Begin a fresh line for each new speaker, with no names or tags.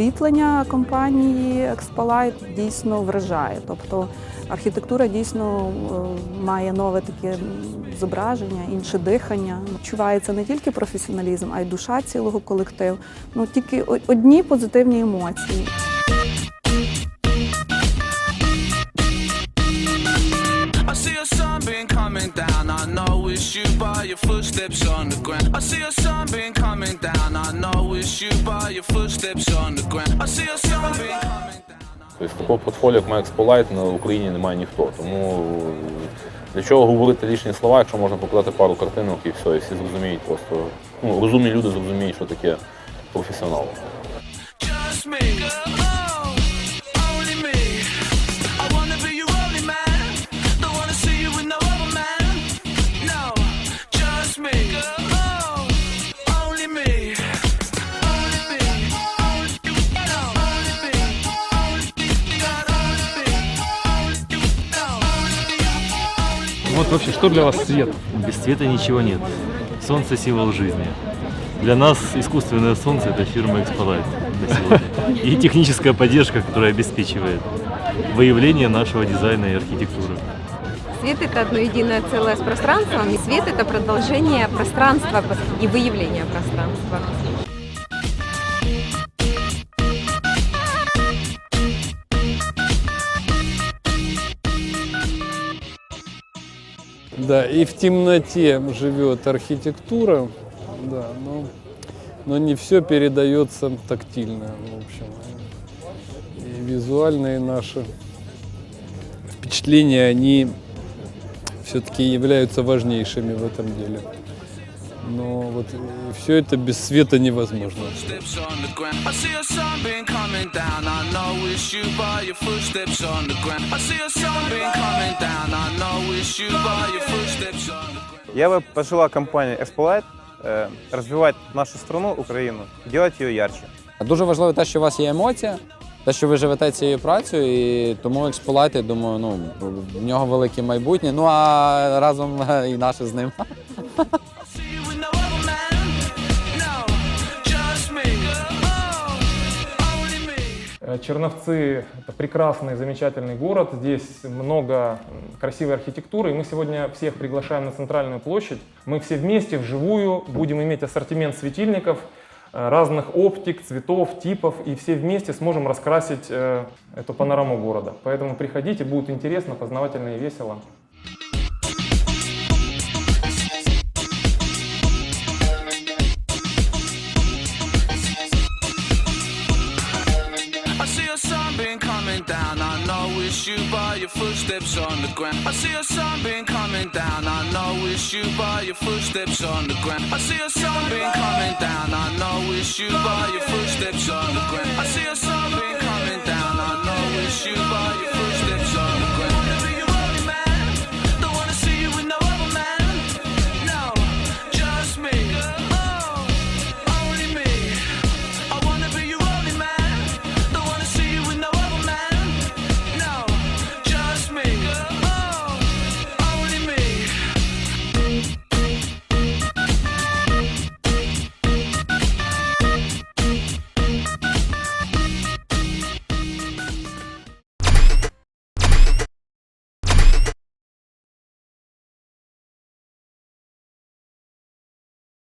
освітлення компанії Expolite дійсно вражає. Тобто архітектура дійсно е, має нове таке зображення, інше дихання. Відчувається не тільки професіоналізм, а й душа цілого колективу. Ну тільки одні позитивні емоції.
I see your sunbeam it's you by your footsteps on the ground. I see a coming.
Тобто такого портфоліо, як Max Polite, на Україні немає ніхто. Тому для чого говорити лишні слова, якщо можна показати пару картинок і все, і всі зрозуміють просто. Ну, розумні люди зрозуміють, що таке професіонал.
Just me. Oh,
Вот вообще, что для вас свет?
Без света ничего нет. Солнце – символ жизни. Для нас искусственное солнце – это фирма Expolite на сегодня. И техническая поддержка, которая обеспечивает выявление нашего дизайна и архитектуры.
Свет – это одно единое целое с пространством, и свет – это продолжение пространства и выявление пространства.
Да, и в темноте живет архитектура, да, но, но не все передается тактильно, в общем. И визуальные наши впечатления, они все-таки являются важнейшими в этом деле. Но вот все это без света невозможно.
Footsteps on the ground. I see a sunbeam coming down. I know it's you by your footsteps on the ground. I see a sunbeam coming down. I know it's you by your footsteps on the ground.
Я бы пожелал компании Expolite э, развивать нашу страну, Украину, делать ее ярче.
Дуже важливо те, що у вас є емоція, те, що ви живете цією працею, і тому Expolite, я думаю, ну в нього велике майбутнє. Ну а разом і наше з ним.
Черновцы – это прекрасный, замечательный город. Здесь много красивой архитектуры. И мы сегодня всех приглашаем на центральную площадь. Мы все вместе, вживую, будем иметь ассортимент светильников, э, разных оптик, цветов, типов. И все вместе сможем раскрасить э, эту панораму города. Поэтому приходите, будет интересно, познавательно и весело.
It's you by your footsteps on the ground. I see a sunbeam coming down. I know it's you by your footsteps on the ground. I see a sunbeam coming down. I know it's you by your footsteps on the ground.